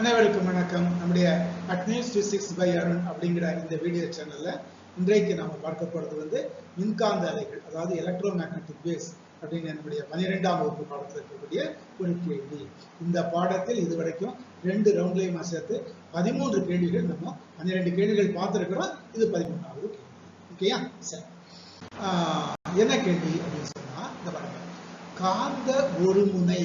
அனைவருக்கும் வணக்கம். நம்முடைய அட்னீஸ் பிசிக்ஸ் பை அருண் அப்படிங்கிற இந்த வீடியோ சேனல்ல இன்றைக்கு நாம பார்க்க போறது வந்து மின்காந்த அலைகள் அதாவது எலக்ட்ரோ மேக்னட்டிக் வேவ்ஸ் அப்படின்னு நம்முடைய பன்னிரெண்டாம் வகுப்பு பாடத்தில் இருக்கக்கூடிய ஒரு கேள்வி. இந்த பாடத்தில் இதுவரைக்கும் ரெண்டு ரவுண்ட்லையும் சேர்த்து பதிமூன்று கேள்விகள் நம்ம பன்னிரெண்டு கேள்விகள் பார்த்துருக்கிறோம். இது பதிமூணாவது கேள்வி. ஓகேயா சரி. என்ன கேள்வி அப்படின்னு சொன்னா இந்த பாருங்க. காந்த ஒருமுனை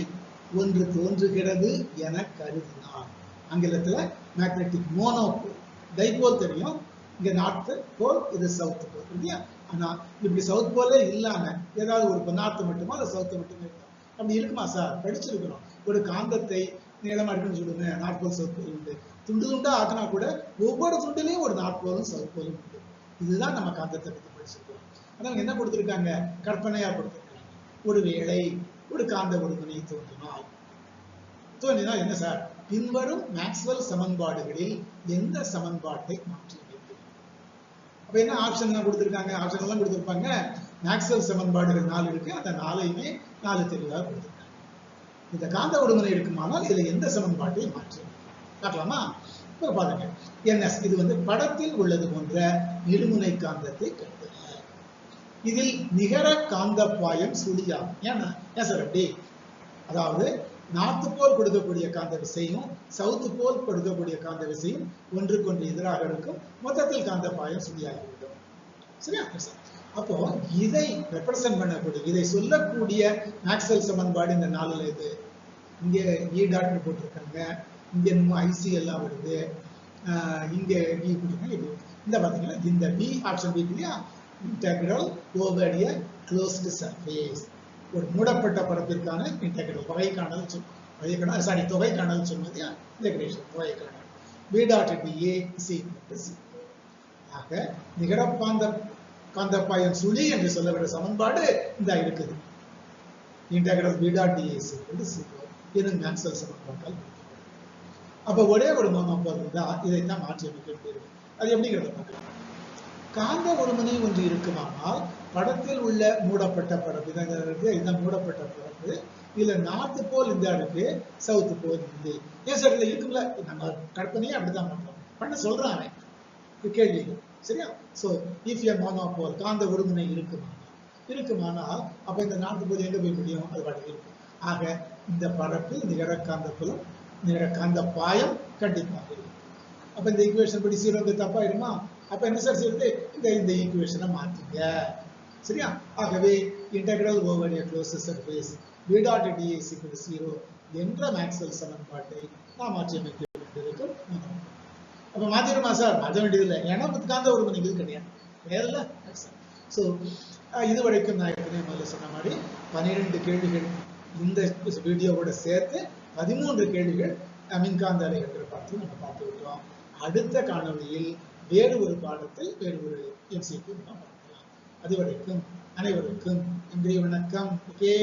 ஒன்று தோன்றுகிறது என கருதினார். ஆங்கிலத்தில் மேக்னெட்டிக் மோனோபோல் டைபோல் தெரியும். இங்கே நார்த் போல் இது சவுத் போல் இல்லையா ஆனால் இப்படி சவுத் போலே இல்லாமல் ஏதாவது ஒரு நார்த்து மட்டுமா இல்ல சவுத்து மட்டுமே இருக்கும் அப்படி இருக்குமா சார் படிச்சிருக்கிறோம். ஒரு காந்தத்தை நீளமாக இருக்குன்னு சொல்லுங்க. நார்த் போல் சவுத் போல் உண்டு. துண்டு துண்டா ஆக்கினா கூட ஒவ்வொரு துண்டுலேயும் ஒரு நார்த் போலும் சவுத் போலும் உண்டு. இதுதான் நம்ம காந்தத்தை பற்றி படிச்சிருக்கோம் அதான் என்ன கொடுத்திருக்காங்க? கற்பனையா ஒரு ஒருவேளை ஒரு காந்த ஒருமுனை தோன்றினால். தோன்றினால் என்ன சார்? பின்வரும் மேக்ஸ்வெல் சமன்பாடுகளில் எந்த சமன்பாட்டை மாற்றி அப்ப என்ன ஆப்ஷன் எல்லாம் கொடுத்துருக்காங்க? ஆப்ஷன் எல்லாம் கொடுத்துருப்பாங்க. மேக்ஸ்வெல் சமன்பாடுகள் நாலு இருக்கு. அந்த நாளையுமே நாலு தெளிவாக கொடுத்துருக்காங்க. இந்த காந்த ஒருமுனை இருக்குமானால் இதுல எந்த சமன்பாட்டை மாற்றி பார்க்கலாமா? இப்ப பாருங்க. என்எஸ் இது வந்து படத்தில் உள்ளது போன்ற இருமுனை காந்தத்தை கருதுக இதில் நிகர காந்தப்பாயம் சுழியாகும் ஏன்னா ஏன் சார் அப்படி? அதாவது நார்த்து போல் கொடுக்கக்கூடிய காந்த விசையும் சவுத்து போல் கொடுக்கக்கூடிய காந்த விசையும் ஒன்றுக்கொன்று எதிராக இருக்கும். மொத்தத்தில் காந்த பாயம் சுழியாகிவிடும் சரியா? சார் அப்போ இதை ரெப்ரசன்ட் பண்ணக்கூடிய இதை சொல்லக்கூடிய மேக்ஸ்வெல் சமன்பாடு இந்த நாளில் இது இங்க இ e டாட்னு போட்டிருக்காங்க. இங்க என்னமோ ஐசி எல்லாம் வருது. ஆஹ் இங்க இ e போட்டிருக்காங்க இது. இந்த பாத்தீங்கன்னா இந்த பி ஆப்ஷன் பி இல்லையா? Integral over a closed surface ஒரு மூடப்பட்ட பரப்பிற்கான இன்டெக்ரல் வகைக்கானல் காணல் சொல் சாரி தொகை காணல் சொல்வது இன்டெகிரேஷன் தொகை காணல் B dot D A C C ஆக நிகரப்பாந்த காந்தப்பாயம் சுழி என்று சொல்லப்பட்ட சமன்பாடு இந்த இருக்குது. Integral B dot D A C C இது மேக்ஸ்வெல் சமன்பாட்டால் அப்போ ஒரே ஒரு மோனோபோல் இருந்தா இதைத்தான் மாற்றி அமைக்க வேண்டியிருக்கு அது எப்படிங்கிறத பார்க்கலாம். காந்த ஒருமுனை ஒன்று இருக்குமானால் படத்தில் உள்ள மூடப்பட்ட படம் இதான் இருக்கு இந்த மூடப்பட்ட படப்பு இதுல நார்த்து போல் இந்த இருக்கு சவுத்து போல் இந்த. ஏன் சார் இதுல இருக்குல்ல நம்ம கற்பனையே அப்படிதான் பண்றோம். பண்ண சொல்றான். அவன் கேள்வி. சரியா? So if a monopole காந்த ஒருமுனை இருக்குமானால் இருக்குமானால் அப்ப இந்த நார்த்து போல் எங்க போய் முடியும்? அது பாட்டு இருக்கும். ஆக இந்த படப்பு நிகர புலம் நிகர காந்த பாயம் கண்டிப்பாக இருக்கும். அப்ப இந்த ஈக்குவேஷன் படி சீரோக்கு தப்பாயிடுமா? அப்ப என்ன சார் சொல்லிட்டு இந்த இந்த ஈக்குவேஷனை மாத்துங்க. சரியா? ஆகவே integral over a close surface v டாட் ds equal ஜீரோ என்ற மேக்ஸ்வெல் சமன்பாட்டை நாம் மாற்றியமைக்க வேண்டியிருக்கும் அப்ப மாத்திடுமா சார் மாற்ற வேண்டியதில்லை. ஏன்னா காந்த ஒரு இது கிடையாது. கிடையாதுல்ல ஸோ இது வரைக்கும் நான் ஏற்கனவே முதல்ல சொன்ன மாதிரி பன்னிரெண்டு கேள்விகள் இந்த வீடியோவோட சேர்த்து பதிமூன்று கேள்விகள் மின்காந்த அலைகள் பார்த்து நம்ம பார்த்து விட்டோம். அடுத்த காணொலியில் வேறு ஒரு பாடத்தில் வேறு ஒரு எம்சிக்கு நாம் பார்க்கலாம். அதுவரைக்கும் அனைவருக்கும் நன்றி வணக்கம். ஓகே.